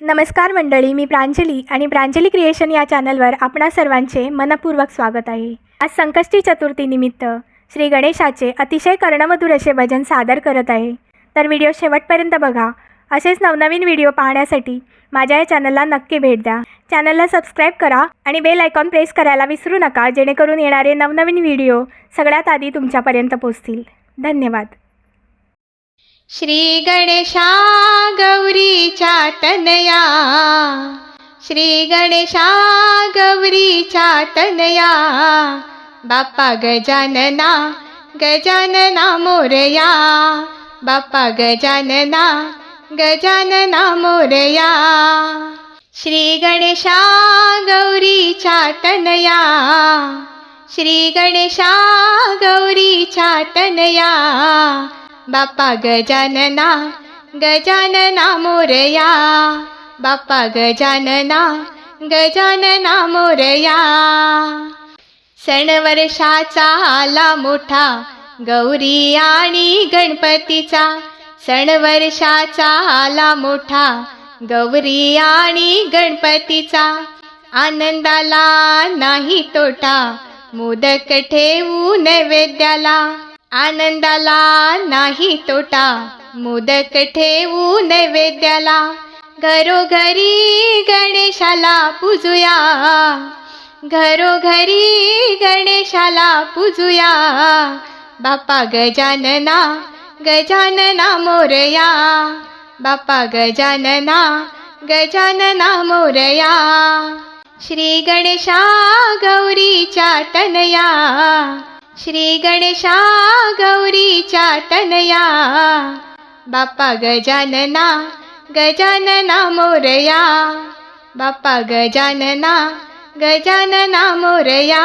नमस्कार मंडळी मी प्रांजली आणि प्रांजली क्रिएशन या चॅनलवर आपणा सर्वांचे मनपूर्वक स्वागत आहे. आज संकष्टी चतुर्थीनिमित्त श्री गणेशाचे अतिशय कर्णमधुर असे भजन सादर करत आहे. तर व्हिडिओ शेवटपर्यंत बघा. असेच नवनवीन व्हिडिओ पाहण्यासाठी माझ्या या चॅनलला नक्की भेट द्या. चॅनलला सबस्क्राईब करा आणि बेल आयकॉन प्रेस करायला विसरू नका जेणेकरून येणारे नवनवीन व्हिडिओ सगळ्यात आधी तुमच्यापर्यंत पोचतील धन्यवाद. श्री गणेशा गौरीच्या तनया श्री गणेशा गौरीच्या तनया बाप्पा गजानना गजानना मोरया. बाप्पा गजानना गजानना मोरया. श्री गणेशा गौरीच्या तनया श्री गणेशा गौरीच्या तनया बाप्पा गजानना गजानना मोरया. बाप्पा गजानना गजानना मोरया. सण वर्षाचा आला मोठा गौरी आणि गणपतीचा. सण वर्षाचा आला मोठा गौरी आणि गणपतीचा. आनंदाला नाही तोटा मोदक ठेवू नैवेद्याला. आनंदाला नाही तोटा मोदक ठेवू नैवेद्याला. घरोघरी गणेशाला पूजूया. घरोघरी गणेशाला पूजूया. बाप्पा गजानना गजानना मोरया. बाप्पा गजानना गजानना मोरया. श्री गणेशा गौरीच्या तनया. श्री गणेशा गौरीच्या तनया. बाप्पा गजानना गजानना मोरया. बाप्पा गजानना गजानना मोरया.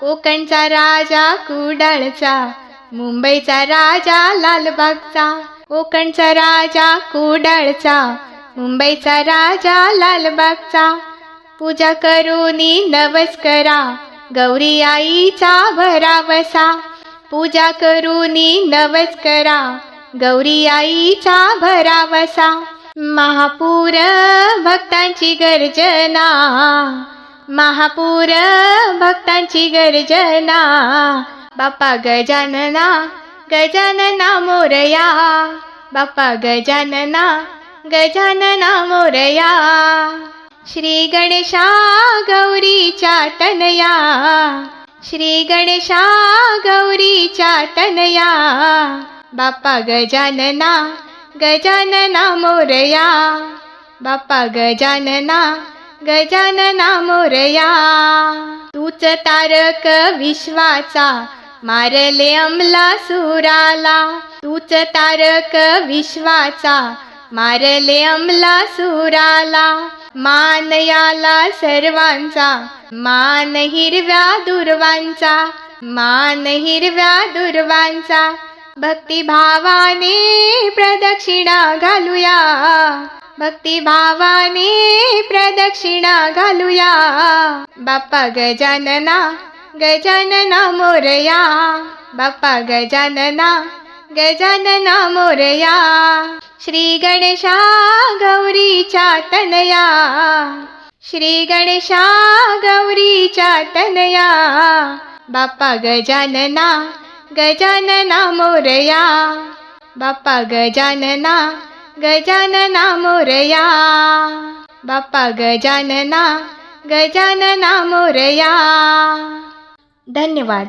कोकणचा राजा कुडाळचा. मुंबईचा राजा लालबागचा. कोकणचा राजा कुडाळचा. मुंबईचा राजा लालबागचा. पूजा करूनी नवस करा गौरी आईचा भरावसा पूजा करूनी नवस करा गौरी आईचा भरावसा महापूर भक्तांची गर्जना. महापूर भक्तांची गर्जना. बाप्पा गजानना गजानना मोरया. बाप्पा गजानना गजानना मोरया. श्री गणेशा गौरीच्या तनया. श्री गणेशा गौरीच्या तनया. बाप्पा गजानना गजानना मोरया. बाप्पा गजानना गजानना मोरया. तूच तारक विश्वाचा मारले अमला सुराला तूच तारक विश्वाचा मारले अमला सुराला मान याला सर्वांचा मान हिरव्या दुर्वांचा मान हिरव्या दुर्वांचा. भक्तिभावाने प्रदक्षिणा घालूया भक्तिभावाने प्रदक्षिणा घालूया. बाप्पा गजानना गजानना मोरया बाप्पा गजानना गजानना मोरया श्री गणेशा गौरीच्या तनया श्री गणेशा गौरीच्या तनया बाप्पा गजानना गजानना मोरया बाप्पा गजानना गजानना मोरया बाप्पा गजानना गजानना मोरया. धन्यवाद.